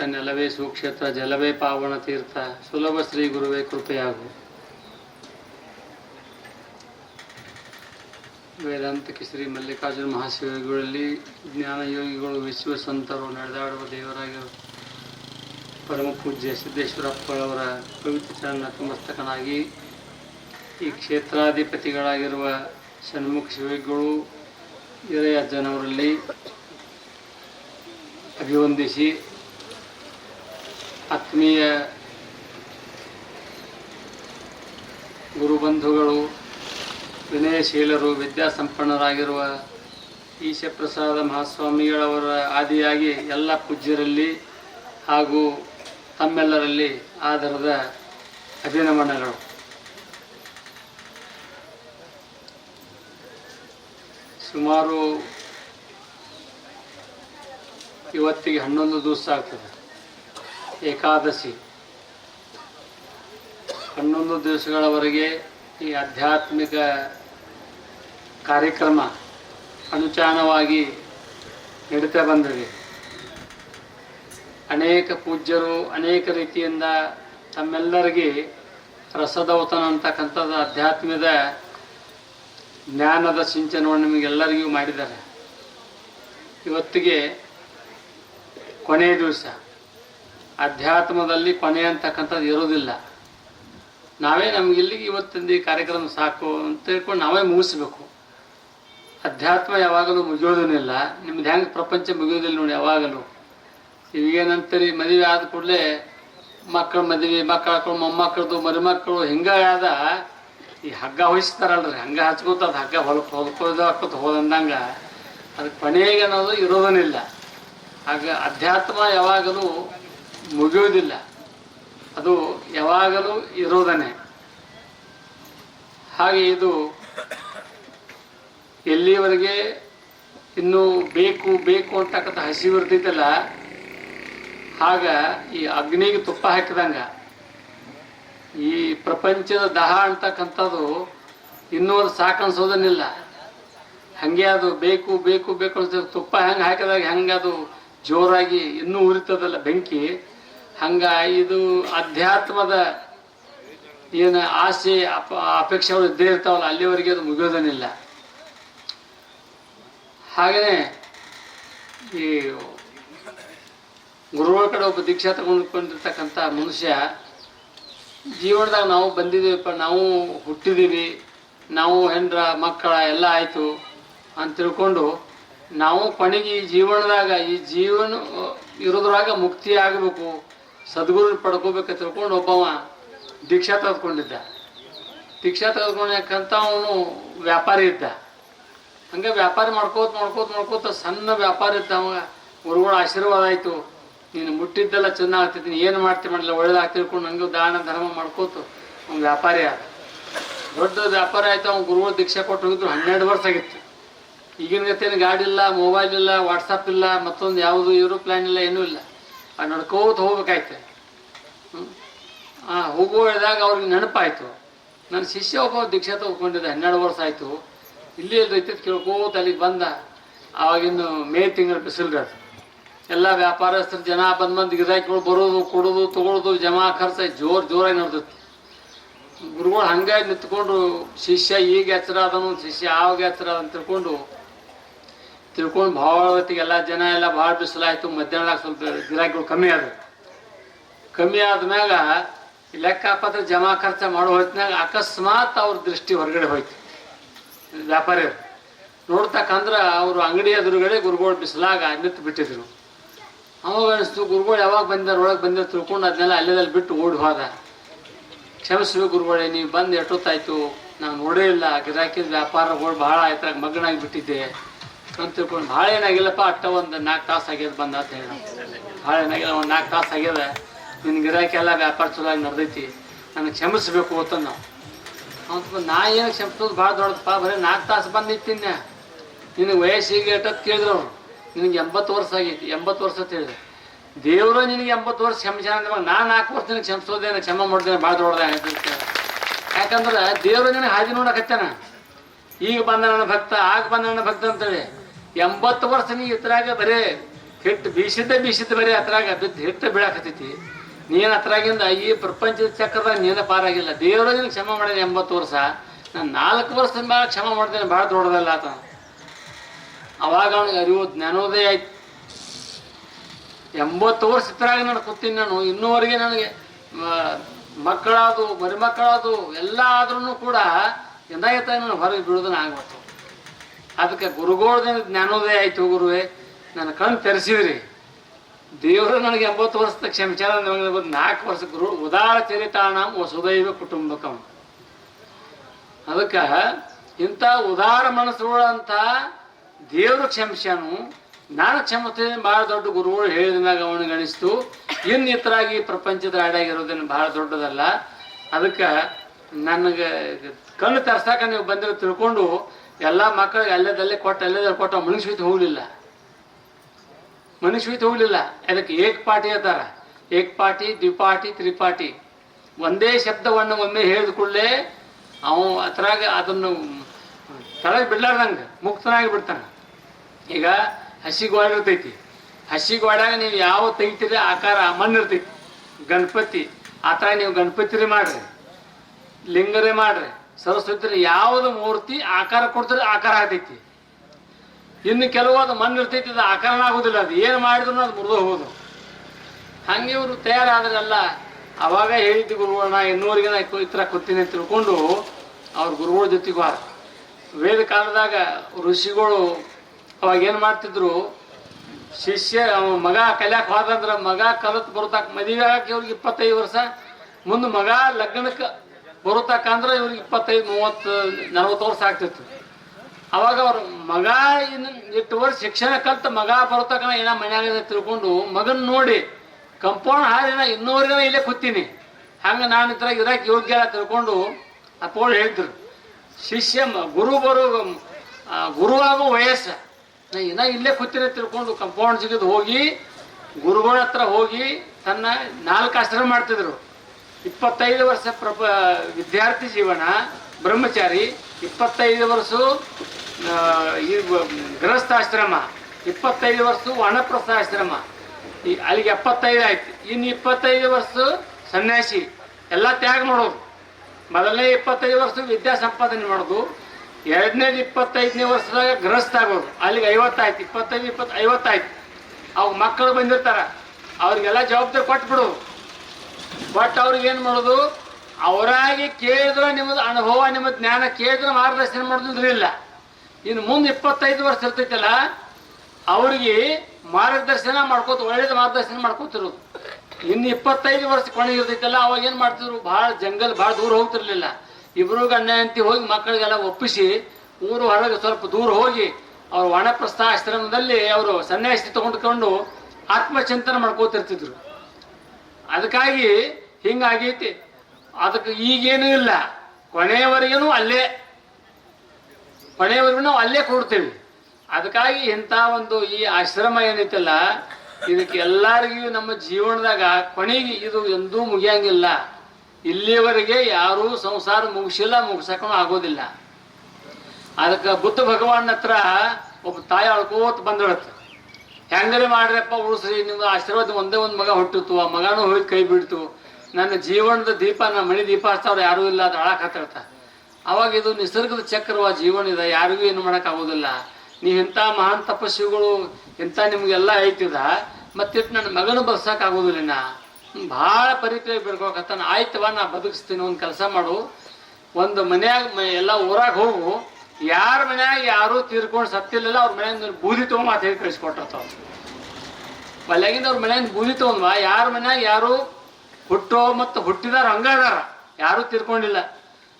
ಬಿಟ್ಟ ನೆಲವೇ ಸುಕ್ಷೇತ್ರ, ಜಲವೇ ಪಾವನ ತೀರ್ಥ. ಸುಲಭ ಶ್ರೀ ಗುರುವೇ, ಕೃಪೆಯಾಗು. ವೇದಾಂತಕ್ಕೆ ಶ್ರೀ ಮಲ್ಲಿಕಾರ್ಜುನ ಮಹಾಶಿವಗಳಲ್ಲಿ ಜ್ಞಾನ ಯೋಗಿಗಳು ವಿಶ್ವ ಸಂತರು ನಡೆದಾಡುವ ದೇವರಾಗಿರು. ಪರಮ ಪೂಜ್ಯ ಸಿದ್ದೇಶ್ವರಪ್ಪಳವರ ಪವಿತ್ರ ಚರಣ ನತಮಸ್ತಕನಾಗಿ ಈ ಕ್ಷೇತ್ರಾಧಿಪತಿಗಳಾಗಿರುವ ಷಣ್ಮುಖ ಶಿವಗಳು ಹಿರಿಯ ಜನವರಲ್ಲಿ ಅಭಿವಂದಿಸಿ ಆತ್ಮೀಯ ಗುರುಬಂಧುಗಳು, ವಿನಯಶೀಲರು, ವಿದ್ಯಾಸಂಪನ್ನರಾಗಿರುವ ಈಶಪ್ರಸಾದ ಮಹಾಸ್ವಾಮಿಗಳವರ ಆದಿಯಾಗಿ ಎಲ್ಲ ಪೂಜ್ಯರಲ್ಲಿ ಹಾಗೂ ತಮ್ಮೆಲ್ಲರಲ್ಲಿ ಆಧಾರದ ಅಭಿನಮನಗಳು. ಸುಮಾರು ಇವತ್ತಿಗೆ ಹನ್ನೊಂದು ದಿವಸ ಆಗ್ತದೆ. ಏಕಾದಶಿ. ಹನ್ನೊಂದು ದಿವಸಗಳವರೆಗೆ ಈ ಆಧ್ಯಾತ್ಮಿಕ ಕಾರ್ಯಕ್ರಮ ಅನುಚಾನವಾಗಿ ನಡೀತಾ ಬಂದಿದೆ. ಅನೇಕ ಪೂಜ್ಯರು ಅನೇಕ ರೀತಿಯಿಂದ ತಮ್ಮೆಲ್ಲರಿಗೆ ರಸದೌತನ ಅಂತಕ್ಕಂಥದ್ದು ಅಧ್ಯಾತ್ಮದ ಜ್ಞಾನದ ಸಿಂಚನವನ್ನು ನಿಮಗೆಲ್ಲರಿಗೂ ಮಾಡಿದ್ದಾರೆ. ಇವತ್ತಿಗೆ ಕೊನೆಯ ದಿವಸ. ಅಧ್ಯಾತ್ಮದಲ್ಲಿ ಕೊನೆ ಅಂತಕ್ಕಂಥದ್ದು ಇರೋದಿಲ್ಲ ನಾವೇ ನಮ್ಗೆ ಇಲ್ಲಿಗೆ ಇವತ್ತಿಂದ ಈ ಕಾರ್ಯಕ್ರಮ ಸಾಕು ಅಂತ ಹೇಳ್ಕೊಂಡು ನಾವೇ ಮುಗಿಸ್ಬೇಕು. ಅಧ್ಯಾತ್ಮ ಯಾವಾಗಲೂ ಮುಗಿಯೋದನ್ನಿಲ್ಲ ನಿಮ್ದು ಹೆಂಗೆ ಪ್ರಪಂಚ ಮುಗಿಯೋದಿಲ್ಲ ನೋಡಿ ಯಾವಾಗಲೂ. ಇವೇನಂತೀರಿ ಮದುವೆ ಆದ ಕೂಡಲೇ ಮಕ್ಕಳ ಮದುವೆ, ಮಕ್ಕಳು ಮೊಮ್ಮಕ್ಕಳದು, ಮರಿಮಕ್ಕಳು ಹಿಂಗೆ ಆದ ಈ ಹಗ್ಗ ಹೊಯ್ಸ್ತಾರಲ್ರಿ. ಹಂಗ ಹಚ್ಕೋತ ಅದು ಹಗ್ಗ ಹೊಲಕ್ಕೆ ಹೊಲ್ಕೋದು ಹಾಕೋತ ಹೋದಂದಂಗ ಅದಕ್ಕೆ ಕೊನೆಗೆ ಅನ್ನೋದು ಇರೋದನ್ನಿಲ್ಲ. ಆಗ ಅಧ್ಯಾತ್ಮ ಯಾವಾಗಲೂ ಮುಗಿಯೋದಿಲ್ಲ ಅದು ಯಾವಾಗಲೂ ಇರೋದನೆ ಹಾಗೆ ಇದು ಎಲ್ಲಿವರೆಗೆ ಇನ್ನೂ ಬೇಕು ಬೇಕು ಅಂತಕ್ಕಂಥ ಹಸಿವು ಇರ್ತೈತಲ್ಲ ಆಗ ಈ ಅಗ್ನಿಗೆ ತುಪ್ಪ ಹಾಕಿದಂಗ, ಈ ಪ್ರಪಂಚದ ದಹ ಅಂತಕ್ಕಂಥದ್ದು ಇನ್ನೂ ಸಾಕನ್ಸೋದನ್ನಿಲ್ಲ. ಹಂಗೆ ಅದು ಬೇಕು ಬೇಕು ಬೇಕು ಅಂತ ತುಪ್ಪ ಹೆಂಗೆ ಹಾಕಿದಾಗ ಹೆಂಗೆ ಅದು ಜೋರಾಗಿ ಇನ್ನೂ ಉರಿತದಲ್ಲ ಬೆಂಕಿ ಹಂಗ ಇದು ಅಧ್ಯಾತ್ಮದ ಏನು ಆಸೆ, ಅಪ ಅಪೇಕ್ಷೆಗಳು ಇದ್ದೇ ಇರ್ತಾವಲ್ಲ, ಅಲ್ಲಿವರೆಗೆ ಅದು ಮುಗಿಯೋದನ್ನಿಲ್ಲ. ಹಾಗೆಯೇ ಈ ಗುರುಗಳ ಕಡೆ ಒಬ್ಬ ದೀಕ್ಷಾ ತಗೊಂಡ್ಕೊಂಡಿರ್ತಕ್ಕಂಥ ಮನುಷ್ಯ, ಜೀವನದಾಗ ನಾವು ಬಂದಿದ್ದೀವಿಪ್ಪ, ನಾವು ಹುಟ್ಟಿದ್ದೀವಿ ನಾವು ಹೆಂಡ್ರ, ಮಕ್ಕಳ, ಎಲ್ಲ ಆಯಿತು ಅಂತ ತಿಳ್ಕೊಂಡು ನಾವು ಕೊನೆಗೆ ಈ ಜೀವನದಾಗ, ಈ ಜೀವನ ಇರೋದ್ರಾಗ ಮುಕ್ತಿ ಆಗಬೇಕು. ಸದ್ಗುರು ಪಡ್ಕೋಬೇಕು ತಿಳ್ಕೊಂಡು ಒಬ್ಬವ ದೀಕ್ಷಾ ತೆಗೆದುಕೊಂಡಿದ್ದ. ದೀಕ್ಷಾ ತೆಗೆದುಕೊಂಡಕ್ಕಂತ ಅವನು ವ್ಯಾಪಾರಿ ಇದ್ದ. ಹಂಗೆ ವ್ಯಾಪಾರ ಮಾಡ್ಕೋತ ಮಾಡ್ಕೋತ ಮಾಡ್ಕೋತ ಸಣ್ಣ ವ್ಯಾಪಾರ ಇದ್ದ ಅವಾಗ ಗುರುಗಳ ಆಶೀರ್ವಾದ ಆಯಿತು. ನೀನು ಮುಟ್ಟಿದ್ದೆಲ್ಲ ಚೆನ್ನಾಗ್ತಿದ್ದೀನಿ. ನೀನು ಏನು ಮಾಡ್ತೀನಿ ಮಾಡಲಿಲ್ಲ? ಒಳ್ಳೇದಾಗಿ ತಿಳ್ಕೊಂಡು ಹಂಗೆ ದಾನ ಧರ್ಮ ಮಾಡ್ಕೋತು ಅವ್ನು ವ್ಯಾಪಾರಿ ಆದ. ದೊಡ್ಡ ವ್ಯಾಪಾರ ಆಯ್ತು. ಅವ್ನು ಗುರುಗಳು ದೀಕ್ಷೆ ಕೊಟ್ಟು ಹೋಗಿದ್ರು. ಹನ್ನೆರಡು ವರ್ಷ ಆಗಿತ್ತು. ಈಗಿನ ಗತಿಯನ್ನು ಗಾಡಿ ಇಲ್ಲ ಮೊಬೈಲ್ ಇಲ್ಲ ವಾಟ್ಸಪ್ ಇಲ್ಲ, ಮತ್ತೊಂದು ಯಾವುದು ಏರೋಪ್ಲಾನ್ ಇಲ್ಲ, ಏನೂ ಇಲ್ಲ. ಆ ನಡ್ಕೋತ ಹೋಗ್ಬೇಕಾಯ್ತು. ಆ ಹೋಗುವಾಗ ಅವ್ರಿಗೆ ನೆನಪಾಯಿತು. ನನ್ನ ಶಿಷ್ಯ ಒಬ್ಬ ದೀಕ್ಷೆ ತಗೊಂಡಿದ್ದ, ಹನ್ನೆರಡು ವರ್ಷ ಆಯಿತು. ಇಲ್ಲಿ ರೈತ ಕೇಳ್ಕೋತ ಅಲ್ಲಿಗೆ ಬಂದ. ಆವಾಗಿನ್ನು ಮೇ ತಿಂಗಳ ಬಿಸಿಲ್ಗದು ಎಲ್ಲ ವ್ಯಾಪಾರಸ್ಥರು ಜನ ಬಂದ್ ಬಂದು ಗಿರಾಕಿಗಳು ಬರೋದು, ಕೊಡೋದು ತಗೊಳ್ಳೋದು ಜಮಾ ಖರ್ಚು ಜೋರು ಜೋರಾಗಿ ನಡೆದೈತಿ. ಗುರುಗಳು ಹಂಗಾಗಿ ನಿಂತ್ಕೊಂಡು ಶಿಷ್ಯ ಈಗ ಎಚ್ಚರ ಅದನು ಶಿಷ್ಯ ಆವಾಗ ಎಚ್ಚರ ಅಂತ ತಿಳ್ಕೊಂಡು ತಿಳ್ಕೊಂಡು ಭಾಳ ಹೊತ್ತಿಗೆಲ್ಲ ಜನ ಎಲ್ಲ ಭಾಳ ಬಿಸಿಲಾಯ್ತು, ಮಧ್ಯಾಹ್ನದಾಗ ಸ್ವಲ್ಪ ಗಿರಾಕಿಗಳು ಕಮ್ಮಿ ಆದವು ಕಮ್ಮಿ ಆದ್ಮ್ಯಾಗ ಲೆಕ್ಕಪತ್ರ ಜಮಾ ಖರ್ಚು ಮಾಡೋ ಹೊತ್ತಿನಾಗ ಅಕಸ್ಮಾತ್ ಅವ್ರ ದೃಷ್ಟಿ ಹೊರಗಡೆ ಹೋಯ್ತು. ವ್ಯಾಪಾರಿಯರು. ನೋಡ್ತಕ್ಕಂದ್ರೆ ಅವರು ಅಂಗಡಿ ಎದುರುಗಡೆ ಗುರುಗಳು ಬಿಸಿಲಾಗ ನಿಂತು ಬಿಟ್ಟಿದ್ರು. ಅವಾಗ ಅನಿಸ್ತು, ಗುರುಗಳು ಯಾವಾಗ ಬಂದಾರ ಒಳಗೆ ಬಂದ ತಿಳ್ಕೊಂಡು ಅದನ್ನೆಲ್ಲ ಅಲ್ಲೇದಲ್ಲಿ ಬಿಟ್ಟು ಓಡಿ ಹೋದ. ಕ್ಷಮಿಸ್ಬೇಕು ಗುರುಗಳೇ, ನೀವು ಬಂದು ಎಷ್ಟೊತ್ತಾಯ್ತು? ನಾನು ನೋಡೇ ಇಲ್ಲ, ಗಿರಾಕಿದ ವ್ಯಾಪಾರಗಳು ಭಾಳ ಆಯ್ತಾಗ ಮಗ್ನಾಗಿ ಬಿಟ್ಟಿದ್ದೆ. ಅಂತ ತಿಳ್ಕೊಂಡು ಭಾಳ ಏನಾಗಿಲ್ಲಪ್ಪ, ಅಟ್ಟ ಒಂದು ನಾಲ್ಕು ತಾಸು ಆಗ್ಯದ, ಬಂದ ಅಂತ ಹೇಳ. ಭಾಳ ಏನಾಗಿಲ್ಲ, ಒಂದು ನಾಲ್ಕು ತಾಸು ಆಗ್ಯದ. ನಿನ್ನ ಗಿರಾಕಿ ಎಲ್ಲ ವ್ಯಾಪಾರ ಚಲೋ ಆಗಿ ನಡೆದೈತಿ. ನನಗೆ ಕ್ಷಮಿಸ್ಬೇಕು ಅಂತ ನಾವು. ಅಂತ ನಾ ಏನು ಕ್ಷಮಿಸೋದು? ಭಾಳ ದೊಡ್ಡದಪ್ಪ, ಬರೀ ನಾಲ್ಕು ತಾಸು ಬಂದಿತ್ತಿನ್ಯ ನಿನಗೆ ವಯಸ್ಸಿಗೆ ಎಷ್ಟೊತ್ತು ಕೇಳಿದ್ರು ಅವ್ರು. ನಿನಗೆ ಎಂಬತ್ತು ವರ್ಷ ಆಗೈತಿ, ಎಂಬತ್ತು ವರ್ಷ ಅಂತ ಹೇಳಿದೆ ದೇವರು ನಿನಗೆ ಎಂಬತ್ತು ವರ್ಷ ಅಂದ್ರೆ ನಾನು ನಾಲ್ಕು ವರ್ಷ ನಿನಗೆ ಕ್ಷಮಿಸೋದೇನೆ ಕ್ಷಮ ಮಾಡ್ದೇನೆ ಭಾಳ ದೊಡ್ಡದ ಯಾಕಂದ್ರೆ ದೇವರು ನಿನಗೆ ಹಾದಿ ನೋಡಕತ್ತಾನ. ಈಗ ಬಂದ ನನ್ನ ಭಕ್ತ, ಆಗ ಬಂದ ನನ್ನ ಭಕ್ತ ಅಂತೇಳಿ. ಎಂಬತ್ತು ವರ್ಷ ನೀ ಇದ್ರಾಗ ಬರೇ, ಹಿಟ್ಟು ಬೀಸಿದ್ದ ಬೀಸಿದ್ದ ಬರೀ ಅತ್ರಾಗ ಬಿದ್ದು ಹಿಟ್ಟು ಬೀಳಾಕತೈತಿ ನೀನು ಅತ್ರಾಗಿಂದ ಈ ಪ್ರಪಂಚದ ಚಕ್ರದಾಗ ನೀನ ಪಾರಾಗಿಲ್ಲ. ದೇವರ ನಿನ್ ಕ್ಷಮ ಮಾಡಿದ ಎಂಬತ್ತು ವರ್ಷ. ನಾನು ನಾಲ್ಕು ವರ್ಷದ ಮೇಲೆ ಕ್ಷಮ ಮಾಡ್ತೇನೆ, ಭಾಳ ದೊಡ್ಡದಲ್ಲ ಆತ. ಅವಾಗ ಅವನಿಗೆ ಅರಿವು, ಜ್ಞಾನೋದಯ ಆಯ್ತು. ಎಂಬತ್ತು ವರ್ಷ ಇತ್ರಾಗ ನಾನು ಕೂತೀನಿ ನಾನು. ಇನ್ನೂವರೆಗೆ ನನಗೆ ಮಕ್ಕಳಾದು ಮರಿಮಕ್ಕಳಾದು ಎಲ್ಲ ಆದ್ರೂ ಕೂಡ ಎಂದಾಗತ್ತ ನಾನು ಹೊರಗೆ ಬಿಡೋದನ್ನ ಆಗ್ಬಿಟ್ಟು ಅದಕ್ಕೆ ಗುರುಗೋಳದಿಂದ ಜ್ಞಾನೋದಯ ಆಯ್ತು ಗುರುವೇ, ನನ್ನ ಕಣ್ಣು ತೆರೆಸಿದ್ರಿ. ದೇವರು ನನಗೆ ಎಂಬತ್ತು ವರ್ಷದ ಕ್ಷಮಿಚಾರ ನಾಲ್ಕು ವರ್ಷ ಗುರು, ಉದಾರ ಚರಿತಾಣ ವಸುದೈವ ಕುಟುಂಬಕಂ. ಅದಕ್ಕೆ ಇಂಥ ಉದಾರ ಮನಸ್ಸುಗಳಂತ ದೇವರು ಕ್ಷಮಿಸ್ಯಾನು, ನಾನು ಕ್ಷಮತೆ ಭಾಳ ದೊಡ್ಡ ಗುರುಗಳು ಹೇಳಿದ ಮ್ಯಾಗ ಗಣಿಸ್ತು ಇನ್ನಿತರಾಗಿ ಪ್ರಪಂಚದ ಆಡಾಗಿರೋದೇನು ಭಾಳ ದೊಡ್ಡದಲ್ಲ. ಅದಕ್ಕೆ ನನಗೆ ಕಣ್ಣು ತರ್ಸಾಕ ನೀವು ಬಂದಿರೋ ತಿಳ್ಕೊಂಡು ಎಲ್ಲ ಮಕ್ಕಳಿಗೆ ಎಲ್ಲದಲ್ಲೇ ಕೊಟ್ಟು ಅಲ್ಲದಲ್ಲೇ ಕೊಟ್ಟ ಮನುಷ್ಯವಿತ್ ಹೋಗಲಿಲ್ಲ. ಮನುಷ್ಯವಿತ್ ಹೋಗಲಿಲ್ಲ. ಅದಕ್ಕೆ ಏಕ್ ಪಾಟಿ ಅಂತಾರ. ಏಕ್ ಪಾಟಿ, ದ್ವಿಪಾಟಿ, ತ್ರಿಪಾಟಿ. ಒಂದೇ ಶಬ್ದವನ್ನು ಒಮ್ಮೆ ಹೇಳಿದ ಕೂಡಲೇ ಅವ ಅದ್ರಾಗ ಅದನ್ನು ತಳಗೆ ಬಿಡ್ಲಾರ್ದಂಗೆ, ಮುಕ್ತನಾಗಿ ಬಿಡ್ತಾನೆ. ಈಗ ಹಸಿ ಗೋಡೆ ಇರ್ತೈತಿ. ಹಸಿ ನೀವು ಯಾವ ತೆಗಿತೀರಿ ಆಕಾರ, ಮಣ್ಣು ಇರ್ತೈತಿ. ಗಣಪತಿ, ಆ ಥರ ನೀವು ಗಣಪತಿರೇ ಮಾಡ್ರಿ. ಲಿಂಗರೇ ಮಾಡ್ರಿ. ಸರಸ್ವತಿ ಯಾವುದು ಮೂರ್ತಿ ಆಕಾರ ಕೊಡ್ತಾರೆ ಆಕಾರ ಆಗ್ತೈತಿ. ಇನ್ನು ಕೆಲವೊಂದು ಮಣ್ಣು ಇರ್ತೈತಿ, ಅದು ಆಕಾರನ ಆಗೋದಿಲ್ಲ. ಅದು ಏನು ಮಾಡಿದ್ರು ಅದು ಮುರಿದು ಹೋಗೋದು. ಹಂಗೆ ಇವರು ತಯಾರಾದ್ರಲ್ಲ, ಅವಾಗ ಹೇಳಿದ್ದು ಗುರುಗಳು ನಾ ಇನ್ನೂರಿಗೆ ನಾ ಈ ಥರ ಕೂತೀನಿ ಅಂತ ತಿಳ್ಕೊಂಡು ಅವ್ರ ಗುರುಗಳ ಜೊತೆಗೂ ವೇದ ಕಾಲದಾಗ ಋಷಿಗಳು ಅವಾಗ ಏನು ಮಾಡ್ತಿದ್ರು, ಶಿಷ್ಯ ಮಗ ಕಲ್ಯಾಕ್ ಹೋದಂದ್ರೆ ಮಗ ಕಲತ್ ಬರ್ತಾಕ ಮದುವೆ ಆಗಕ್ಕೆ ಇವ್ರಿಗೆ ಇಪ್ಪತ್ತೈದು ವರ್ಷ. ಮುಂದೆ ಮಗ ಲಗ್ನಕ್ಕೆ ಬರುತ್ತಾಕಂದ್ರೆ ಇವ್ರಿಗೆ ಇಪ್ಪತ್ತೈದು, ಮೂವತ್ತು, ನಲ್ವತ್ತು ವರ್ಷ ಆಗ್ತಿತ್ತು. ಅವಾಗ ಅವ್ರ ಮಗ ಇನ್ನು ಎಷ್ಟು ವರ್ಷ ಶಿಕ್ಷಣ ಕಲ್ತ ಮಗ ಬರ್ತಕ್ಕನ ಏನೋ ಮನ್ಯಾಗ ತಿಳ್ಕೊಂಡು ಮಗನ್ ನೋಡಿ ಕಂಪೌಂಡ್ ಹಾರಿನ ಇನ್ನೂವರೆಗೆ ಇಲ್ಲೇ ಕೂತೀನಿ. ಹಂಗ ನಾನು ಇದ್ರಾಗ ಇರಾಕ್ ಯೋಗ್ಯ ತಿಳ್ಕೊಂಡು ಅಪ್ಪೋಳು ಹೇಳಿದ್ರು. ಶಿಷ್ಯ ಗುರು ಬರೋ ಗುರು ವಯಸ್ಸು. ನಾ ಇನ್ನ ಇಲ್ಲೇ ಕೂತೀನಿ ತಿಳ್ಕೊಂಡು ಕಂಪೌಂಡ್ ಸಿಗಿದು ಹೋಗಿ, ಗುರುಗಳ ಹತ್ರ ಹೋಗಿ ತನ್ನ ನಾಲ್ಕು ಆಶ್ರಮ ಮಾಡ್ತಿದ್ರು. ಇಪ್ಪತ್ತೈದು ವರ್ಷ ಪ್ರಪ ವಿದ್ಯಾರ್ಥಿ ಜೀವನ, ಬ್ರಹ್ಮಚಾರಿ, ಇಪ್ಪತ್ತೈದು ವರ್ಷ ಈ ಗೃಹಸ್ಥಾಶ್ರಮ, ಇಪ್ಪತ್ತೈದು ವರ್ಷ ವಾನಪ್ರಸ್ಥಾಶ್ರಮ. ಈ, ಅಲ್ಲಿಗೆ ಎಪ್ಪತ್ತೈದು ಆಯ್ತು. ಇನ್ನು ಇಪ್ಪತ್ತೈದು ವರ್ಷ ಸನ್ಯಾಸಿ. ಎಲ್ಲ ತ್ಯಾಗ ಮಾಡೋದು ಮೊದಲನೇ ಇಪ್ಪತ್ತೈದು ವರ್ಷ ವಿದ್ಯಾ ಸಂಪಾದನೆ ಮಾಡೋದು. ಎರಡನೇದು ಇಪ್ಪತ್ತೈದನೇ ವರ್ಷದಾಗ ಗೃಹಸ್ಥ ಆಗೋದು. ಅಲ್ಲಿಗೆ ಐವತ್ತಾಯ್ತು. ಇಪ್ಪತ್ತೈದು, ಇಪ್ಪತ್ತು, ಐವತ್ತಾಯ್ತು. ಅವಾಗ ಮಕ್ಕಳು ಬಂದಿರ್ತಾರೆ. ಅವ್ರಿಗೆಲ್ಲ ಜವಾಬ್ದಾರಿ ಕೊಟ್ಬಿಡು. ಬಟ್ ಅವ್ರಿಗೆ ಏನು ಮಾಡೋದು? ಅವರಾಗಿ ಕೇಳಿದ್ರೆ ನಿಮ್ಮದು ಅನುಭವ, ನಿಮ್ಮ ಜ್ಞಾನ ಕೇಳಿದ್ರೆ ಮಾರ್ಗದರ್ಶನ ಮಾಡೋದಿಲ್ಲ ಇನ್ನು ಮುಂದೆ ಇಪ್ಪತ್ತೈದು ವರ್ಷ ಇರ್ತೈತಲ್ಲ, ಅವ್ರಿಗೆ ಮಾರ್ಗದರ್ಶನ ಮಾಡ್ಕೋತ, ಒಳ್ಳೇದು ಮಾರ್ಗದರ್ಶನ ಮಾಡ್ಕೋತಿರು ಇನ್ನು ಇಪ್ಪತ್ತೈದು ವರ್ಷ ಕೊನೆ ಇರ್ತೈತಲ್ಲ, ಅವಾಗ ಏನು ಮಾಡ್ತಿದ್ರು? ಭಾಳ ಜಂಗಲ್, ಭಾಳ ದೂರ ಹೋಗ್ತಿರ್ಲಿಲ್ಲ. ಇಬ್ರು ಗಣ್ಯ ಅಂತ ಹೋಗಿ ಮಕ್ಕಳಿಗೆಲ್ಲ ಒಪ್ಪಿಸಿ, ಊರು ಹೊರಗೆ ಸ್ವಲ್ಪ ದೂರ ಹೋಗಿ, ಅವರು ವನಪ್ರಸ್ಥ ಆಶ್ರಮದಲ್ಲಿ ಅವರು ಸನ್ಯಾಸಿ ತಗೊಂಡ್ಕೊಂಡು ಆತ್ಮಚಿಂತನೆ ಮಾಡ್ಕೋತಿರ್ತಿದ್ರು. ಅದಕ್ಕಾಗಿ ಹಿಂಗಾಗೈತಿ. ಅದಕ್ಕೆ ಈಗೇನೂ ಇಲ್ಲ. ಕೊನೆಯವರೆಗೂ ಅಲ್ಲೇ. ಕೊನೆಯವರೆಗೂ ನಾವು ಅಲ್ಲೇ ಕೊಡ್ತೇವೆ. ಅದಕ್ಕಾಗಿ ಇಂಥ ಒಂದು ಈ ಆಶ್ರಮ ಏನೈತಲ್ಲ ಇದಕ್ಕೆ ಎಲ್ಲರಿಗೂ ನಮ್ಮ ಜೀವನದಾಗ ಕೊನೆಗೆ ಇದು ಎಂದೂ ಮುಗಿಯಂಗಿಲ್ಲ. ಇಲ್ಲಿಯವರೆಗೆ ಯಾರೂ ಸಂಸಾರ ಮುಗಿಸಿಲ್ಲ ಮುಗಿಸಕ ಆಗೋದಿಲ್ಲ. ಅದಕ್ಕೆ ಬುದ್ಧ ಭಗವಾನ್ ಹತ್ರ ಒಬ್ಬ ತಾಯಿ ಅಳ್ಕೋತ ಬಂದಿಡತ್ತೆ ಹೆಂಗರೆ ಮಾಡ್ರಪ್ಪ ಉಳಿಸ್ರಿ, ನಿಮ್ದು ಆಶೀರ್ವಾದ ಒಂದೇ ಒಂದು ಮಗ ಹುಟ್ಟಿತು ಆ ಮಗನೂ ಹೋಗಿ ಕೈ ಬಿಡ್ತು. ನನ್ನ ಜೀವನದ ದೀಪ ನನ್ನ ಮನೆ ದೀಪ ಹಚ್ತಾವ್ರು ಯಾರೂ ಇಲ್ಲ, ಅದು ಅಳಕತ್ತಿರ್ತ ಅವಾಗ ಇದು ನಿಸರ್ಗದ ಚಕ್ರವ ಜೀವನ ಇದೆ, ಯಾರಿಗೂ ಏನು ಮಾಡೋಕ್ಕಾಗೋದಿಲ್ಲ ನೀವು ಇಂಥ ಮಹಾನ್ ತಪಸ್ವಿಗಳು, ಇಂಥ ನಿಮಗೆಲ್ಲ ಐತಿದ ಮತ್ತಿಟ್ಟು ನನ್ನ ಮಗನ ಬಗ್ಸಕ್ಕಾಗೋದಿಲ್ಲ ನಾ ಭಾಳ ಪರಿಚಯ ಬಿಡ್ಕೊಕತ್ತಾನ ಆಯ್ತವ ನಾ ಬದುಕಿಸ್ತೀನಿ, ಒಂದು ಕೆಲಸ ಮಾಡು. ಒಂದು ಮನ್ಯಾಗ ಎಲ್ಲ ಊರಾಗ ಹೋಗು. ಯಾರ ಮನ್ಯಾಗ ಯಾರು ತೀರ್ಕೊಂಡು ಸತ್ತಿಲ್ಲ ಅವ್ರ ಮನೆಯಿಂದ ಬೂದಿ ತಗೊಂಡ್ ಮಾತು ಹೇಳಿ ಕಳಿಸ್ಕೊಟ್ಟರ್ತಾವ ಮಲ್ಯಾಗಿಂದ ಅವ್ರ ಮನೆಯಿಂದ ಬೂದಿ ತಗೊಂಡ್ವ ಯಾರ ಮನ್ಯಾಗ ಯಾರು ಹುಟ್ಟೋ ಮತ್ತು ಹುಟ್ಟಿದಾರ ಹಂಗಾದಾರ ಯಾರು ತೀರ್ಕೊಂಡಿಲ್ಲ.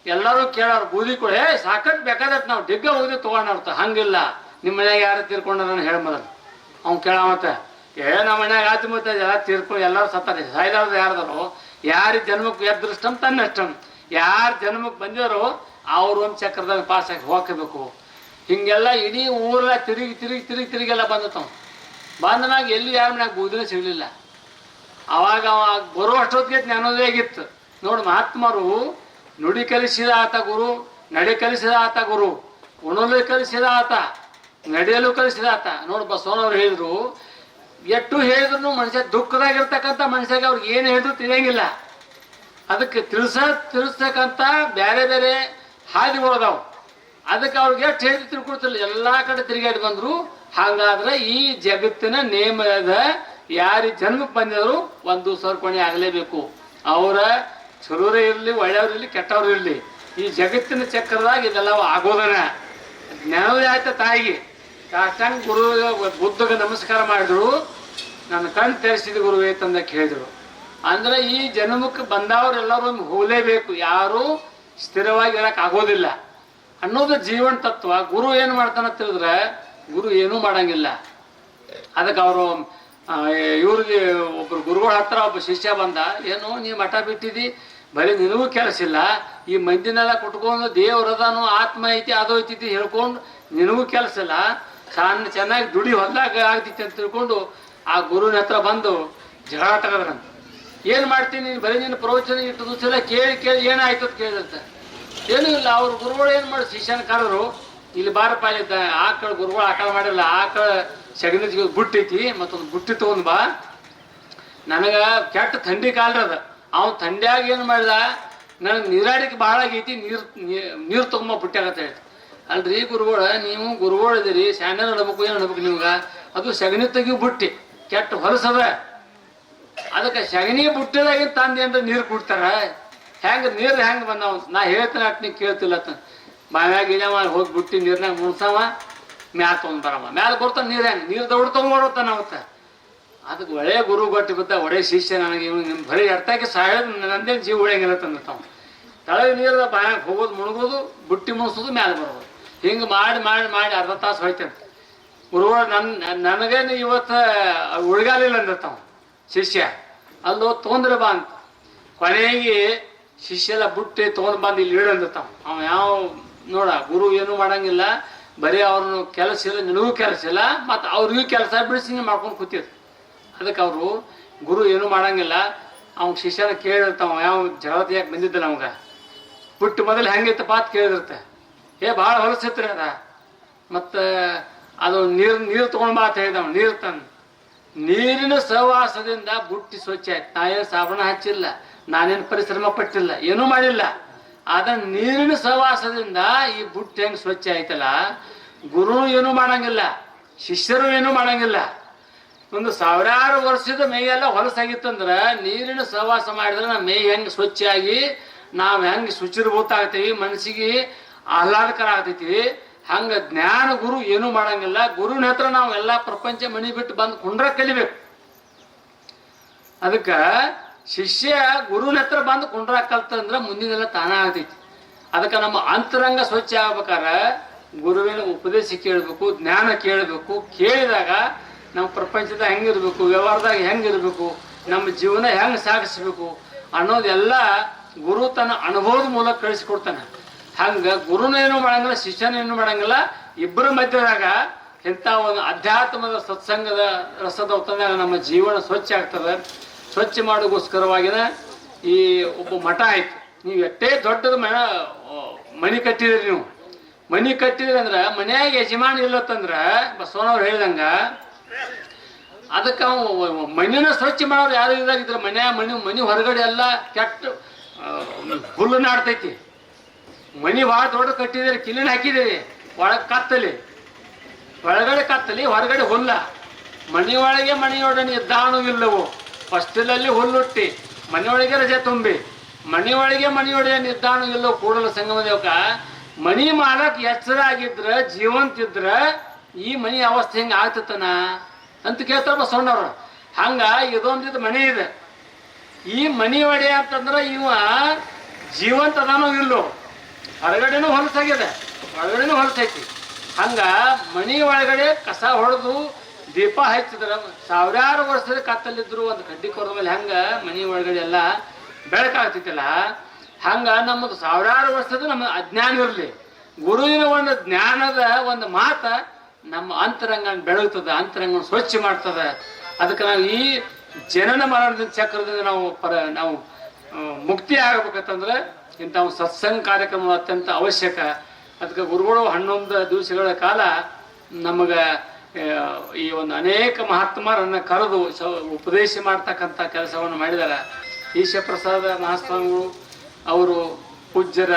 ಎಲ್ಲರೂ ಕೇಳೋರು ಬೂದಿ ಕೊಡ ಹೇ ಸಾಕಷ್ಟು ಬೇಕಾದಟ್ ನಾವು, ಡಿಗ್ಗ ಹೋಗಿ ತಗೊಂಡರ್ತ ಹಂಗಿಲ್ಲ. ನಿಮ್ಮ ಮನ್ಯಾಗ ಯಾರು ತೀರ್ಕೊಂಡಾರ ಹೇಳ ಮೊದಲು. ಅವ್ನು ಕೇಳಾಮತ್ತ ಏ ನಮ್ಮ ಮನ್ಯಾಗ ಆತು ಮತ್ತೆ ಎಲ್ಲ ತೀರ್ಕೊಂಡು ಎಲ್ಲರೂ ಸತ್ತಾರೆ ಸಾಯ್ದಾರ್ದು ಯಾರದಾರೋ ಯಾರ ಜನ್ಮಕ್ಕೆ ಎದೃಷ್ಟಂ ತನ್ನಷ್ಟಂ ಯಾರ ಜನ್ಮಕ್ಕೆ ಬಂದಿರೋ ಅವ್ರು ಒಂದು ಚಕ್ರದಾಗ ಪಾಸ್ ಆಗಿ ಹೋಗಬೇಕು. ಹಿಂಗೆಲ್ಲ ಇಡೀ ಊರೆಲ್ಲ ತಿರುಗಿ ತಿರುಗಿ ತಿರುಗಿ ತಿರುಗೆಲ್ಲ ಬಂದತ್ತವ. ಬಂದನಾಗ ಎಲ್ಲಿ ಯಾರ ಮನ್ಯಾಗ ಬೂದಿನ ಸಿಗಲಿಲ್ಲ. ಅವಾಗ ಅವ ಬರೋ ಅಷ್ಟೊತ್ತಿಗೆ ಜ್ಞಾನೋದಯ ಆಗಿತ್ತು. ನೋಡಿ ಮಹಾತ್ಮರು ನುಡಿ ಕಲಿಸಿದ ಆತ ಗುರು, ನಡೆ ಕಲಿಸಿದ ಆತ ಗುರು, ಉಣಲು ಕಲಿಸಿದ ಆತ, ನಡೆಯಲು ಕಲಿಸಿದ ಆತ. ನೋಡಿ ಬಸವನವ್ರು ಹೇಳಿದ್ರು ಎಷ್ಟು ಹೇಳಿದ್ರು ಮನುಷ್ಯ ದುಃಖದಾಗಿರ್ತಕ್ಕಂಥ ಮನುಷ್ಯಗೆ ಅವ್ರಿಗೆ ಏನು ಹೇಳಿದ್ರು ತಿಳಿಯಂಗಿಲ್ಲ. ಅದಕ್ಕೆ ತಿಳಿಸ, ತಿಳಿಸ್ತಕ್ಕಂಥ ಬೇರೆ ಬೇರೆ ಹಾದಿಗಳು ಅದಾವು ಅದಕ್ಕೆ ಅವ್ರಿಗೆ ಎಷ್ಟು ಹೇಳಿ ತಿಳ್ಕೊಡ್ತಿಲ್ಲ ಎಲ್ಲಾ ಕಡೆ ತಿರುಗಾಡಿ ಬಂದ್ರು. ಹಾಗಾದ್ರೆ ಈ ಜಗತ್ತಿನ ನೇಮದ ಯಾರಿ ಜನ್ಮಕ್ಕೆ ಬಂದಿದ್ರು ಒಂದು ಸರ್ಪಣೆ ಆಗಲೇಬೇಕು. ಅವರ ಚಲೋರೇ ಇರಲಿ, ಒಳ್ಳೆಯವ್ರು ಇರಲಿ, ಕೆಟ್ಟವ್ರು ಇರಲಿ. ಈ ಜಗತ್ತಿನ ಚಕ್ರದಾಗ ಇದೆಲ್ಲ ಆಗೋದನ. ಜ್ಞಾನವೇ ಆಯ್ತ ತಾಯಿಗೆ? ಸಾಷ್ಟಾಂಗ ಗುರು ಬುದ್ಧಗೆ ನಮಸ್ಕಾರ ಮಾಡಿದ್ರು. ನನ್ನ ಕಣ್ ತೆರೆಸಿದ ಗುರುವೇ ತಂದ ಕೇಳಿದ್ರು. ಅಂದ್ರೆ ಈ ಜನ್ಮಕ್ಕೆ ಬಂದವರೆಲ್ಲರೂ ಹೋಗಲೇಬೇಕು ಯಾರು? ಸ್ಥಿರವಾಗಿ ಇರಕ್ ಆಗೋದಿಲ್ಲ. ಅನ್ನೋದು ಜೀವನ ತತ್ವ. ಗುರು ಏನು ಮಾಡ್ತಾನ ತಿಳಿದ್ರೆ ಗುರು ಏನೂ ಮಾಡಂಗಿಲ್ಲ. ಅದಕ್ಕೆ ಅವರು ಇವ್ರಿಗೆ ಒಬ್ರು ಗುರುಗಳ ಹತ್ರ ಒಬ್ಬ ಶಿಷ್ಯ ಬಂದ, ಏನು ನೀ ಮಠ ಬಿಟ್ಟಿದಿ, ಬರೀ ನಿನಗೂ ಕೆಲಸ ಇಲ್ಲ. ಈ ಮಂದಿನೆಲ್ಲ ಕುಟ್ಕೊಂಡು ದೇವ್ರದಾನು ಆತ್ಮ ಐತಿ, ಅದು ಐತಿ ಹೇಳ್ಕೊಂಡು ನಿನಗೂ ಕೆಲಸ ಇಲ್ಲ. ಸಣ್ಣ ಚೆನ್ನಾಗಿ ದುಡಿ ಹೊಲ್ದಾಗ ಆಗ್ತೈತಿ ಅಂತ ತಿಳ್ಕೊಂಡು ಆ ಗುರುವಿನ ಹತ್ರ ಬಂದು ಜಗಳ ತಗದ್ರಂತ. ಏನು ಮಾಡ್ತೀನಿ? ನೀನು ಬರೀ ನಿನ್ನ ಪ್ರವಚನ ಇಟ್ಟು ದಿವಸ ಕೇಳಿ ಕೇಳಿ ಏನಾಯ್ತು ಅಂತ ಕೇಳಿದಂತೆ. ಏನೂ ಇಲ್ಲ, ಅವ್ರ ಗುರುಗಳು ಏನು ಮಾಡಿ ಶಿಷ್ಯನ ಕರೆದ್ರು ಇಲ್ಲಿ ಬಾರಪ್ಪ ಇಲ್ಲಿ ದ- ಆಕಳ ಗುರುಗಳು ಆಕಳ ಮಾಡಿಲ್ಲ ಆಕಳ ಸಗಣಿ ಬುಟ್ಟೈತಿ ಮತ್ತೊಂದು ಬುಟ್ಟಿ ತಗೊಂಡ್ ಬಾ. ನನಗ ಕೆಟ್ಟ ಥಂಡಿ ಕಾಲ್ರಿ ಅದ. ಅವ್ನು ಥಂಡ್ಯಾಗ ಏನು ಮಾಡಿದ, ನನಗೆ ನೀರಾಡಿಕೆ ಭಾಳ ಆಗೈತಿ, ನೀರು ನೀರು ತಗೊಂಬ ಬುಟ್ಟಿ ಹೇಳಿ ಅಲ್ರಿ ಗುರುಗಳ, ನೀವು ಗುರುಗಳು ಇದೀರಿ ಶಾನೆ ನಡ್ಬೇಕು, ಏನು ನಡ್ಬೇಕು ನಿಮ್ಗೆ. ಅದು ಸಗಣಿ ತೆಗಿ ಬುಟ್ಟಿ, ಕೆಟ್ಟ ಹೊಲಸದ ಅದಕ್ಕೆ ಸಗಣಿ ಬುಟ್ಟಿದಾಗ ತಂದೆ ಅಂದ್ರೆ ನೀರು ಕುಡ್ತಾರ. ಹೆಂಗ ನೀರು ಹೆಂಗೆ ಬಂದಾವ ನಾ ಹೇಳ್ತೇನೆ ಅಟ್ ನೀ ಕೇಳ್ತಿಲ್ಲ ಬಾವ್ಯಾಗ ಮಾಡಿ ಹೋಗಿ ಬುಟ್ಟಿ ನೀರ್ನಾಗ ಮುಳ್ಸವ ಮ್ಯಾಲ ತೊಗೊಂಡ್ ಬರವ. ಮ್ಯಾಲ ಬರ್ತಾನ ನೀರು ಹೆಂಗೆ? ನೀರು ದೌಡ್ ತೊಗೊಂಡ್ಬರ್ತಾನ ಅವತ್ತ. ಅದಕ್ಕೆ ಒಳ್ಳೆ ಗುರು ಬಟ್ಟಿ ಬಿದ್ದ, ಒಳ್ಳೆ ಶಿಷ್ಯ ನನಗೆ. ಇವ್ ನಿಮ್ಮ ಬರೀ ಅರ್ಥಕ್ಕೆ ಸಾಯೋದು ನಂದೇನು ಜೀವ ಉಳಿಯಂಗಿಲ್ಲ ತಂದಿರ್ತಾವ ತಳಗ ನೀರು ಬಾಯಾಗ ಹೋಗೋದು ಮುಳುಗೋದು ಬುಟ್ಟಿ ಮುಳ್ಸೋದು ಮ್ಯಾಲ ಬರೋದು. ಹಿಂಗೆ ಮಾಡಿ ಮಾಡಿ ಮಾಡಿ ಅರ್ಧ ತಾಸು ಹೋಯ್ತಂತೆ ಗುರುಗಳು ನನ್ನ ನನಗೇನು ಇವತ್ತು ಉಳ್ಗಾಲಿಲ್ಲ ಅಂದಿರ್ತಾವ. ಶಿಷ್ಯ ಅಲ್ಲೋ ತೊಂದ್ರೆ ಬಾ ಅಂತ. ಕೊನೆಗೆ ಶಿಷ್ಯಲ ಬುಟ್ಟಿ ತೊಗೊಂಡು ಬಂದು ಇಲ್ಲಿ ಇಡಂದಿರ್ತಾವ ಅವ ಯಾವ, ನೋಡ, ಗುರು ಏನು ಮಾಡಂಗಿಲ್ಲ. ಬರೀ ಅವ್ರನ್ನ ಕೆಲಸ ಇಲ್ಲ, ನಿನಗೂ ಕೆಲಸ ಇಲ್ಲ, ಮತ್ತು ಅವ್ರಿಗೂ ಕೆಲಸ ಬಿಡಿಸಿ ಮಾಡ್ಕೊಂಡು ಕೂತಿದ್ರು ಅದಕ್ಕೆ ಅವರು, ಗುರು ಏನು ಮಾಡಂಗಿಲ್ಲ. ಅವ್ನ ಶಿಷ್ಯನ ಕೇಳಿರ್ತಾವ ಯಾವ ಜಗತ್ತು ಯಾಕೆ ಬಂದಿದ್ದ ನಮ್ಗೆ ಬಿಟ್ಟು ಮೊದಲು ಹೆಂಗಿತ್ತಪ್ಪ ಅಂತ ಕೇಳಿದಿರ್ತೆ. ಏ, ಭಾಳ ಹೊಲಸಿತ್ರಿ ಅದ. ಮತ್ತು ಅದು ನೀರು ನೀರು ತೊಗೊಂಡು ಬಾ ಅಂತ ಹೇಳಿದವ, ನೀರು ತಂದು. ನೀರಿನ ಸಹವಾಸದಿಂದ ಬುಟ್ಟಿ ಸ್ವಚ್ಛ ಆಯ್ತು. ನಾನೇನು ಸಾಬಣ ಹಚ್ಚಿಲ್ಲ, ನಾನೇನು ಪರಿಶ್ರಮ ಪಟ್ಟಿಲ್ಲ, ಏನೂ ಮಾಡಿಲ್ಲ. ಆದ ನೀರಿನ ಸಹವಾಸದಿಂದ ಈ ಬುಟ್ಟಿ ಹೆಂಗೆ ಸ್ವಚ್ಛ ಆಯ್ತಲ್ಲ, ಗುರು ಏನೂ ಮಾಡಂಗಿಲ್ಲ, ಶಿಷ್ಯರು ಏನೂ ಮಾಡಂಗಿಲ್ಲ. ಒಂದು ಸಾವಿರಾರು ವರ್ಷದ ಮೇಯೆಲ್ಲ ಹೊಲಸಾಗಿತ್ತಂದ್ರ ನೀರಿನ ಸಹವಾಸ ಮಾಡಿದ್ರೆ ನಮ್ಮ ಮೇಯ್ ಹೆಂಗೆ ಸ್ವಚ್ಛ ಆಗಿ, ನಾವು ಹೆಂಗೆ ಶುಚಿರ್ಭೂತ ಆಗ್ತೀವಿ, ಮನಸ್ಸಿಗೆ ಆಹ್ಲಾದಕರ ಆಗ್ತೈತಿ. ಹಂಗ ಜ್ಞಾನ ಗುರು ಏನು ಮಾಡಂಗಿಲ್ಲ. ಗುರುನ ಹತ್ರ ನಾವು ಎಲ್ಲಾ ಪ್ರಪಂಚ ಮಣಿ ಬಿಟ್ಟು ಬಂದು ಕುಂಡ್ರ ಕಲಿಬೇಕು. ಅದಕ್ಕ ಶಿಷ್ಯ ಗುರುನ ಹತ್ರ ಬಂದು ಕುಂಡ್ರ ಕಲ್ತಂದ್ರ ಮುಂದಿನೆಲ್ಲ ತಾನ ಆಗ್ತೈತಿ. ಅದಕ್ಕೆ ನಮ್ಮ ಅಂತರಂಗ ಸ್ವಚ್ಛ ಆಗ್ಬೇಕಾರ. ಗುರುವಿನ ಉಪದೇಶ ಕೇಳಬೇಕು, ಜ್ಞಾನ ಕೇಳಬೇಕು. ಕೇಳಿದಾಗ ನಮ್ಮ ಪ್ರಪಂಚದ ಹೆಂಗಿರ್ಬೇಕು, ವ್ಯವಹಾರದಾಗ ಹೆಂಗಿರ್ಬೇಕು, ನಮ್ಮ ಜೀವನ ಹೆಂಗೆ ಸಾಗಿಸ್ಬೇಕು ಅನ್ನೋದೆಲ್ಲ ಗುರು ತನ್ನ ಅನುಭವದ ಮೂಲಕ ಕಳಿಸ್ಕೊಡ್ತಾನೆ ಹಂಗ ಗುರುನೇನು ಮಾಡಂಗಿಲ್ಲ ಶಿಷ್ಯನೇನು ಮಾಡಂಗಿಲ್ಲ, ಇಬ್ಬರ ಮಧ್ಯದಾಗ ಇಂಥ ಒಂದು ಅಧ್ಯಾತ್ಮದ ಸತ್ಸಂಗದ ರಸದ ಒತ್ತಂದಾಗ ನಮ್ಮ ಜೀವನ ಸ್ವಚ್ಛ ಆಗ್ತದೆ. ಸ್ವಚ್ಛ ಮಾಡೋಗೋಸ್ಕರವಾಗಿನ ಈ ಒಬ್ಬ ಮಠ ಆಯ್ತು. ನೀವು ಎಷ್ಟೇ ದೊಡ್ಡದ ಮನ ಮನಿ ಕಟ್ಟಿದ್ರಿ ನೀವು. ಮನಿ ಕಟ್ಟಿದ್ರಿ ಅಂದ್ರೆ ಮನ್ಯಾಗ ಯಜಮಾನ ಇಲ್ಲತ್ತಂದ್ರೆ ಬಸವನವ್ರು ಹೇಳಿದಂಗ, ಅದಕ್ಕೆ ಮಣ್ಣಿನ ಸ್ವಚ್ಛ ಮಾಡೋರು ಯಾರು ಇದ್ರೆ ಮನ್ಯಾಗ ಮನಿ ಮನಿ ಹೊರಗಡೆ ಎಲ್ಲ ಕೆಟ್ಟ ಹುಲ್ಲು ನಾಡ್ತೈತಿ. ಮನಿ ಭಾಳ ದೊಡ್ಡ ಕಟ್ಟಿದ್ರೆ ಕಿಲಿನ ಹಾಕಿದ್ದೀವಿ ಒಳಗೆ ಕತ್ತಲಿ. ಒಳಗಡೆ ಕತ್ತಲಿ, ಹೊರಗಡೆ ಹುಲ್ಲ. ಮನೆಯೊಳಗೆ ಮನೆಯೊಡನೆ ಇದ್ದಾನು ಇಲ್ಲವು. ಹುಲ್ಲುಟ್ಟಿ ಮನೆಯೊಳಗೆ ರಜೆ ತುಂಬಿ. ಮನೆಯೊಳಗೆ ಮನೆಯೊಳಗೆ ನಿದ್ದಾನು ಇಲ್ಲೋ ಕೂಡಲ ಸಂಗಮ ದೇವಕ ಮನಿ ಮಾಲಕ್ ಎಚ್ಚರ ಆಗಿದ್ರ ಜೀವಂತ ಇದ್ರ ಈ ಮನಿ ಅವಸ್ಥೆ ಹಿಂಗ ಆಗ್ತತನ ಅಂತ ಕೇಳ್ತಾರ ಬಸವಣ್ಣವ್ರು ಹಂಗ ಇದೊಂದಿದ್ ಮನೆ ಇದೆ. ಈ ಮನಿ ಒಡೆ ಅಂತಂದ್ರ ಇವ ಜೀವಂತ ಅದಾನೋ ಇಲ್ಲೋ ಹೊರಗಡೆನೂ ಹೊಲಸಾಗಿದೆ ಒಳಗಡೆನೂ ಹೊಲಸೈತಿ. ಹಂಗ ಮನಿ ಒಳಗಡೆ ಕಸ ಹೊಡೆದು ದೀಪ ಹಚ್ಚಿದ್ರ ಸಾವಿರಾರು ವರ್ಷದ ಕತ್ತಲಿದ್ರು ಒಂದು ಕಡ್ಡಿ ಕೊರದ ಮೇಲೆ ಹಂಗ ಮನಿ ಒಳಗಡೆ ಎಲ್ಲ ಬೆಳಕಾಗ್ತಿತ್ತಲ್ಲ ಹಂಗ ನಮ್ಮದು ಸಾವಿರಾರು ವರ್ಷದ ನಮ್ಮ ಅಜ್ಞಾನ ಇರಲಿ. ಗುರುವಿನ ಒಂದು ಜ್ಞಾನದ ಒಂದು ಮಾತ ನಮ್ಮ ಅಂತರಂಗ ಬೆಳಗ್ತದ ಅಂತರಂಗ ಸ್ವಚ್ಛ ಮಾಡ್ತದ. ಅದಕ್ಕೆ ನಾವು ಈ ಜನನ ಮರಣದ ಚಕ್ರದಿಂದ ನಾವು ಪರ, ನಾವು ಮುಕ್ತಿ ಆಗಬೇಕಂತಂದ್ರೆ ಇಂಥ ಒಂದು ಸತ್ಸಂಗ ಕಾರ್ಯಕ್ರಮ ಅತ್ಯಂತ ಅವಶ್ಯಕ. ಅದಕ್ಕೆ ಗುರುಗಳು ಹನ್ನೊಂದು ದಿವಸಗಳ ಕಾಲ ನಮಗೆ ಈ ಒಂದು ಅನೇಕ ಮಹಾತ್ಮರನ್ನು ಕರೆದು ಸ- ಉಪದೇಶ ಮಾಡ್ತಕ್ಕಂಥ ಕೆಲಸವನ್ನು ಮಾಡಿದ್ದಾರೆ ಈಶಪ್ರಸಾದ ಮಹಾಸ್ವಾಮಿಗಳು, ಅವರು ಪೂಜ್ಯರ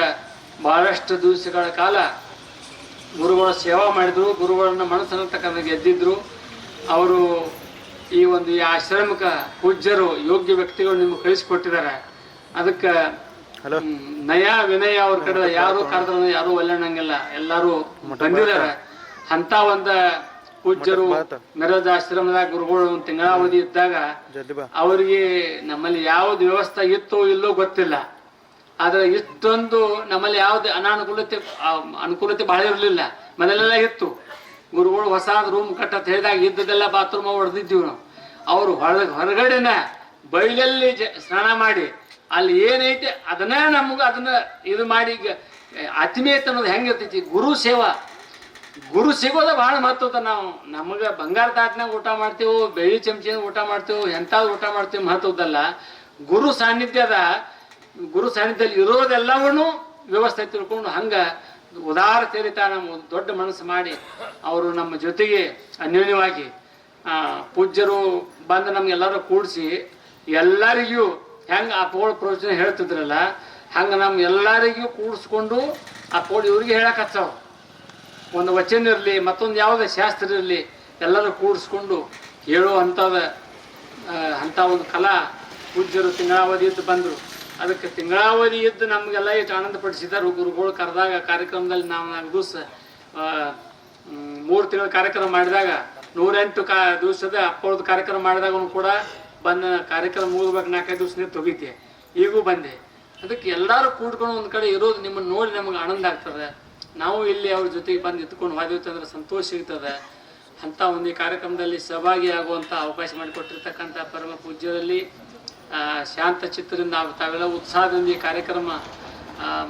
ಭಾಳಷ್ಟು ದಿವಸಗಳ ಕಾಲ ಗುರುಗಳ ಸೇವಾ ಮಾಡಿದ್ರು, ಗುರುಗಳನ್ನ ಮನಸ್ಸನ್ನು ಗೆದ್ದಿದ್ರು. ಅವರು ಈ ಒಂದು ಈ ಆಶ್ರಮಕ್ಕೆ ಪೂಜ್ಯರು ಯೋಗ್ಯ ವ್ಯಕ್ತಿಗಳು ನಿಮ್ಗೆ ಕಳಿಸಿಕೊಟ್ಟಿದ್ದಾರೆ ಅದಕ್ಕೆ ಹ್ಮ್, ನಯ ವಿನಯ ಅವ್ರ ಕಡೆ ಯಾರು ಕರೆದ್ರು ಯಾರು ಒಲ್ಲಣ್ಣಂಗಿಲ್ಲ ಎಲ್ಲಾರು ಬಂದಿರ ಅಂತ ಒಂದ ಪೂಜ್ಯರು ನರದ ಆಶ್ರಮದಾಗ ಗುರುಗಳು ಒಂದು ತಿಂಗಳಾವಧಿ ಇದ್ದಾಗ ಅವ್ರಿಗೆ ನಮ್ಮಲ್ಲಿ ಯಾವ್ದು ವ್ಯವಸ್ಥೆ ಇತ್ತೋ ಇಲ್ಲೋ ಗೊತ್ತಿಲ್ಲ. ಆದ್ರೆ ಇಷ್ಟೊಂದು ನಮ್ಮಲ್ಲಿ ಯಾವ್ದು ಅನಾನುಕೂಲತೆ ಅನುಕೂಲತೆ ಬಹಳ ಇರಲಿಲ್ಲ. ಮನೆಯಲ್ಲೆಲ್ಲ ಇತ್ತು. ಗುರುಗಳು ಹೊಸ ರೂಮ್ ಕಟ್ಟತ್ ಹೇಳಿದಾಗ ಇದ್ದದೆಲ್ಲ ಬಾತ್ರೂಮ್ ಹೊಡೆದಿದ್ದೀವಿ ನಾವು. ಅವ್ರು ಹೊರ ಹೊರಗಡೆನ ಬೈಲಲ್ಲಿ ಸ್ನಾನ ಮಾಡಿ ಅಲ್ಲಿ ಏನೈತೆ ಅದನ್ನ ನಮಗೆ ಅದನ್ನ ಇದು ಮಾಡಿ ಆತ್ಮೀಯತೆ ಅನ್ನೋದು ಹೆಂಗಿರ್ತೈತಿ ಗುರು ಸೇವಾ. ಗುರು ಸಿಗೋದ ಬಹಳ ಮಹತ್ವದ ನಾವು ನಮಗೆ ಬಂಗಾರ ತಾಟ್ನಾಗ ಊಟ ಮಾಡ್ತೇವೆ, ಬೆಳ್ಳಿ ಚಮಚಿನ ಊಟ ಮಾಡ್ತೇವೆ ಎಂಥದ್ದು ಊಟ ಮಾಡ್ತೇವೆ ಮಹತ್ವದಲ್ಲ ಗುರು ಸಾನ್ನಿಧ್ಯದ ಗುರು ಸಾನ್ನಿಧ್ಯದಲ್ಲಿ ಇರೋದೆಲ್ಲವನ್ನೂ ವ್ಯವಸ್ಥೆ ತಿಳ್ಕೊಂಡು ಹಂಗೆ ಉದಾರ ತೆರಿತಾ ನಮ್ಮ ದೊಡ್ಡ ಮನಸ್ಸು ಮಾಡಿ ಅವರು ನಮ್ಮ ಜೊತೆಗೆ ಅನ್ಯೋನ್ಯವಾಗಿ ಪೂಜ್ಯರು ಬಂದು ನಮ್ಗೆಲ್ಲರೂ ಕೂಡಿಸಿ ಎಲ್ಲರಿಗೂ ಹೆಂಗೆ ಅಪ್ಪಗಳ ಪ್ರವಚನ ಹೇಳ್ತಿದ್ರಲ್ಲ, ಹಂಗೆ ನಮ್ಮ ಎಲ್ಲರಿಗೂ ಕೂಡಿಸ್ಕೊಂಡು ಅಪ್ಪಗಳು ಇವ್ರಿಗೆ ಹೇಳಕ್ ಹಚ್ಚಾವ ಒಂದು ವಚನ ಇರಲಿ, ಮತ್ತೊಂದು ಯಾವುದೇ ಶಾಸ್ತ್ರ ಇರಲಿ, ಎಲ್ಲರೂ ಕೂಡಿಸ್ಕೊಂಡು ಹೇಳೋ ಅಂಥದ ಅಂಥ ಒಂದು ಕಲಾ. ಪೂಜ್ಯರು ತಿಂಗಳಾವಧಿ ಇದ್ದು ಬಂದರು. ಅದಕ್ಕೆ ತಿಂಗಳಾವಧಿ ಇದ್ದು ನಮಗೆಲ್ಲ ಎಷ್ಟು ಆನಂದ ಪಡಿಸಿದ್ದಾರೆ ಗುರುಗಳು ಕರೆದಾಗ ಕಾರ್ಯಕ್ರಮದಲ್ಲಿ ನಾವು ನಾಲ್ಕು ದಿವಸ ಮೂರು ತಿಂಗಳ ಕಾರ್ಯಕ್ರಮ ಮಾಡಿದಾಗ, ನೂರೆಂಟು ಕಾ, ದಿವಸದ ಅಪ್ಪಳದ ಕಾರ್ಯಕ್ರಮ ಮಾಡಿದಾಗ ಕೂಡ ಬಂದ ಕಾರ್ಯಕ್ರಮ ಮುಗಿದ್ಬೇಕು ನಾಲ್ಕೈದು ದಿವಸ ನಿಂತು ಹೋಗಿದ್ದೆ ಈಗೂ ಬಂದೆ. ಅದಕ್ಕೆ ಎಲ್ಲರೂ ಕೂಡ್ಕೊಂಡು ಒಂದು ಕಡೆ ಇರೋದು ನಿಮ್ಮನ್ನು ನೋಡಿ ನಮಗೆ ಆನಂದ ಆಗ್ತದೆ. ನಾವು ಇಲ್ಲಿ ಅವ್ರ ಜೊತೆಗೆ ಬಂದು ಇದ್ಕೊಂಡು ಹೋದಿವಿ ಅಂದ್ರೆ ಸಂತೋಷ ಸಿಗ್ತದೆ. ಅಂಥ ಒಂದು ಈ ಕಾರ್ಯಕ್ರಮದಲ್ಲಿ ಸಹಭಾಗಿಯಾಗುವಂಥ ಅವಕಾಶ ಮಾಡಿಕೊಟ್ಟಿರ್ತಕ್ಕಂಥ ಪರಮ ಪೂಜ್ಯರಲ್ಲಿ ಶಾಂತ ಚಿತ್ರದಿಂದ ತಾವೆಲ್ಲ ಉತ್ಸಾಹದಿಂದ ಈ ಕಾರ್ಯಕ್ರಮ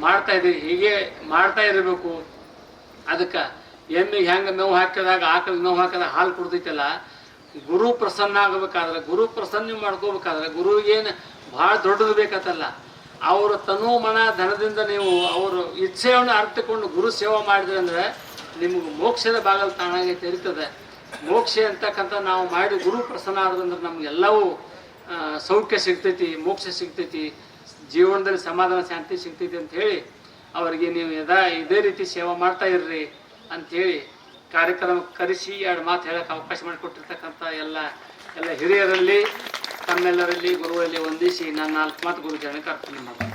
ಮಾಡ್ತಾ ಇದ್ದೀವಿ ಹೀಗೆ ಮಾಡ್ತಾ ಇರಬೇಕು. ಅದಕ್ಕೆ ಎಮ್ಮಿಗೆ ಹೆಂಗೆ ನೋವು ಹಾಕಿದಾಗ, ಆಕಳಿಗೆ ನೋವು ಹಾಕಿದಾಗ ಹಾಲು ಕುಡ್ದೈತಲ್ಲ ಗುರು ಪ್ರಸನ್ನ ಆಗಬೇಕಾದ್ರೆ ಗುರು ಪ್ರಸನ್ನ ಮಾಡ್ಕೋಬೇಕಾದ್ರೆ ಗುರುವಿಗೇನು ಭಾಳ ದೊಡ್ಡದು ಬೇಕತ್ತಲ್ಲ. ಅವರ ತನು ಮನ ಧನದಿಂದ ನೀವು ಅವರು ಇಚ್ಛೆಯನ್ನು ಅರ್ಥಕೊಂಡು ಗುರು ಸೇವೆ ಮಾಡಿದ್ರೆ ಅಂದ್ರೆ ನಿಮಗೆ ಮೋಕ್ಷದ ಬಾಗಲು ತಾನಾಗೆ ತೆರೀತದೆ ಮೋಕ್ಷ ಅಂತಕ್ಕಂಥ ನಾವು ಮಾಡಿ ಗುರು ಪ್ರಸನ್ನ ಆದ್ರಂದ್ರೆ ನಮಗೆಲ್ಲವೂ ಸೌಖ್ಯ ಸಿಗ್ತೈತಿ, ಮೋಕ್ಷ ಸಿಗ್ತೈತಿ, ಜೀವನದಲ್ಲಿ ಸಮಾಧಾನ, ಶಾಂತಿ ಸಿಗ್ತೈತಿ ಅಂತ ಹೇಳಿ ಅವರಿಗೆ ನೀವು ಯದಾ ಇದೇ ರೀತಿ ಸೇವೆ ಮಾಡ್ತಾ ಇರ್ರಿ ಅಂಥೇಳಿ ಕಾರ್ಯಕ್ರಮ ಕರೆಸಿ ಎರಡು ಮಾತು ಹೇಳಕ್ಕೆ ಅವಕಾಶ ಮಾಡಿಕೊಟ್ಟಿರ್ತಕ್ಕಂಥ ಎಲ್ಲ ಎಲ್ಲ ಹಿರಿಯರಲ್ಲಿ, ತಮ್ಮೆಲ್ಲರಲ್ಲಿ, ಗುರುವಲ್ಲಿ ವಂದಿಸಿ ನನ್ನ ನಾಲ್ಕು ಮಾತು ಗುರು ಕರ್ತೀನಿ ಮಾಡ್ತೀನಿ.